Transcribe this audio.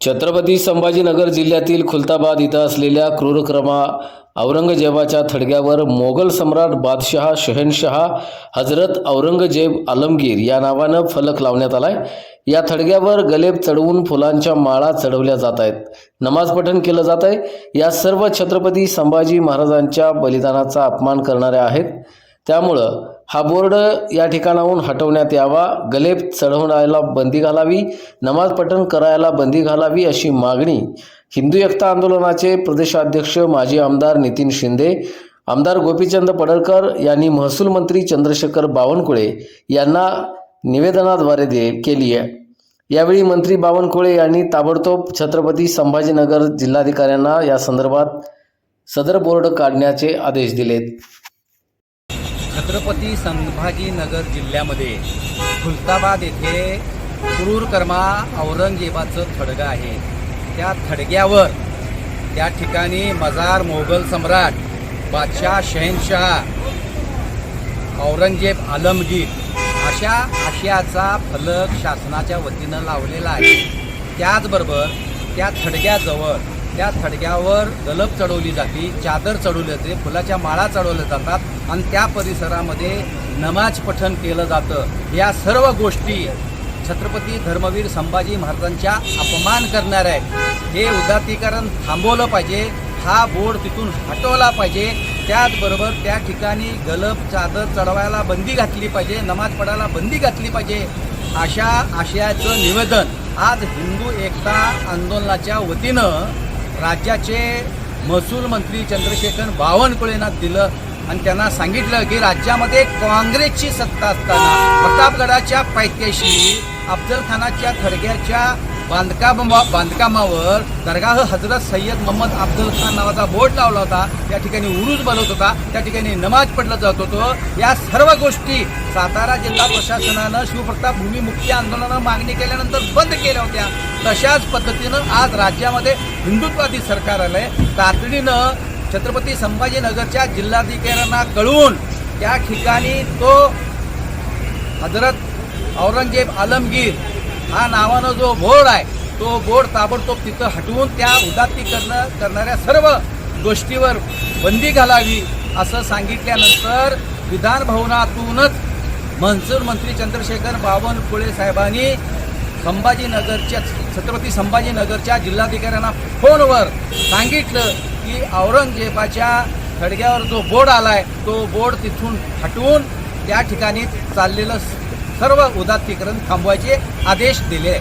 छत्रपती संभाजीनगर जिल्ह्यातील खुलताबाद इथं असलेल्या क्रूरक्रमा औरंगजेबाच्या थडग्यावर मोगल सम्राट बादशहा शहनशहा हजरत औरंगजेब आलमगीर या नावानं फलक लावण्यात आलाय. या थडग्यावर गलेब चढवून फुलांच्या माळा चढवल्या जात आहेत. नमाज पठण केलं जात आहे. या सर्व छत्रपती संभाजी महाराजांच्या बलिदानाचा अपमान करणाऱ्या आहेत. त्यामुळं हा बोर्ड या ठिकाणाहून हटवण्यात यावा. गलेब चढवण्याला बंदी घालावी. नमाज पठण करायला बंदी घालावी अशी मागणी हिंदू एकता आंदोलनाचे प्रदेशाध्यक्ष माजी आमदार नितीन शिंदे आमदार गोपीचंद पडळकर यांनी महसूल मंत्री चंद्रशेखर बावनकुळे यांना निवेदनाद्वारे दे केली आहे. यावेळी मंत्री बावनकुळे यांनी ताबडतोब छत्रपती संभाजीनगर जिल्हाधिकाऱ्यांना या संदर्भात सदर बोर्ड काढण्याचे आदेश दिलेत. छत्रपती संभाजीनगर जिल्ह्यामध्ये खुलताबाद येथे क्रूरकर्मा औरंगजेबाचं थडगं आहे. त्या थडग्यावर त्या ठिकाणी मजार मोगल सम्राट बादशाह शहनशाह औरंगजेब आलमगीर अशा आशयाचा फलक शासनाच्या वतीनं लावलेला आहे. त्याचबरोबर त्या थडग्याजवळ त्या थडग्यावर गलब चढवली जाते चादर चढवली जाते फुलाच्या माळा चढवल्या जातात आणि त्या परिसरामध्ये नमाज पठण केलं जातं. या सर्व गोष्टी छत्रपती धर्मवीर संभाजी महाराजांच्या अपमान करणार आहेत. हे उदात्तीकरण थांबवलं पाहिजे हा बोर्ड तिथून हटवला पाहिजे. त्याचबरोबर त्या ठिकाणी गलब चादर चढवायला बंदी घातली पाहिजे नमाज पडायला बंदी घातली पाहिजे अशा आशयाचं निवेदन आज हिंदू एकता आंदोलनाच्या वतीनं राज्याचे महसूल मंत्री चंद्रशेखर बावनकुळेंना दिलं आणि त्यांना सांगितलं की राज्यामध्ये काँग्रेसची सत्ता असताना प्रतापगडाच्या पायथ्याशी अफजलखानाच्या खडग्याच्या थडग्याच्या बांधकाम बांधकामावर दरगाह हजरत सय्यद मोहम्मद अफजल खान नावाचा बोर्ड लावला होता. त्या ठिकाणी उरूज बनवत होता. त्या ठिकाणी नमाज पडलं जात होतं. या सर्व गोष्टी सातारा जिल्हा प्रशासनानं शिवप्रताप भूमी मुक्ती आंदोलनानं मागणी केल्यानंतर बंद केल्या होत्या. तशाच पद्धतीनं आज राज्यामध्ये हिंदुत्वादी सरकार आलंय. तातडीनं छत्रपती संभाजीनगरच्या जिल्हाधिकाऱ्यांना कळवून त्या ठिकाणी तो हजरत औरंगजेब आलमगीर हा नावानं जो बोर्ड आहे तो बोर्ड ताबडतोब तिथं हटवून त्या उदात्तीकरण करणाऱ्या सर्व गोष्टीवर बंदी घालावी असं सांगितल्यानंतर विधानभवनातूनच महसूल मंत्री चंद्रशेखर बावनकुळे साहेबांनी संभाजीनगरच्या छत्रपती संभाजीनगरच्या जिल्हाधिकाऱ्यांना फोनवर सांगितलं की औरंगजेबाच्या खडग्यावर जो बोर्ड आलाय तो बोर्ड तिथून हटवून त्या ठिकाणी चाललेलं सर्व उदात्तीकरण थांबवायचे आदेश दिले.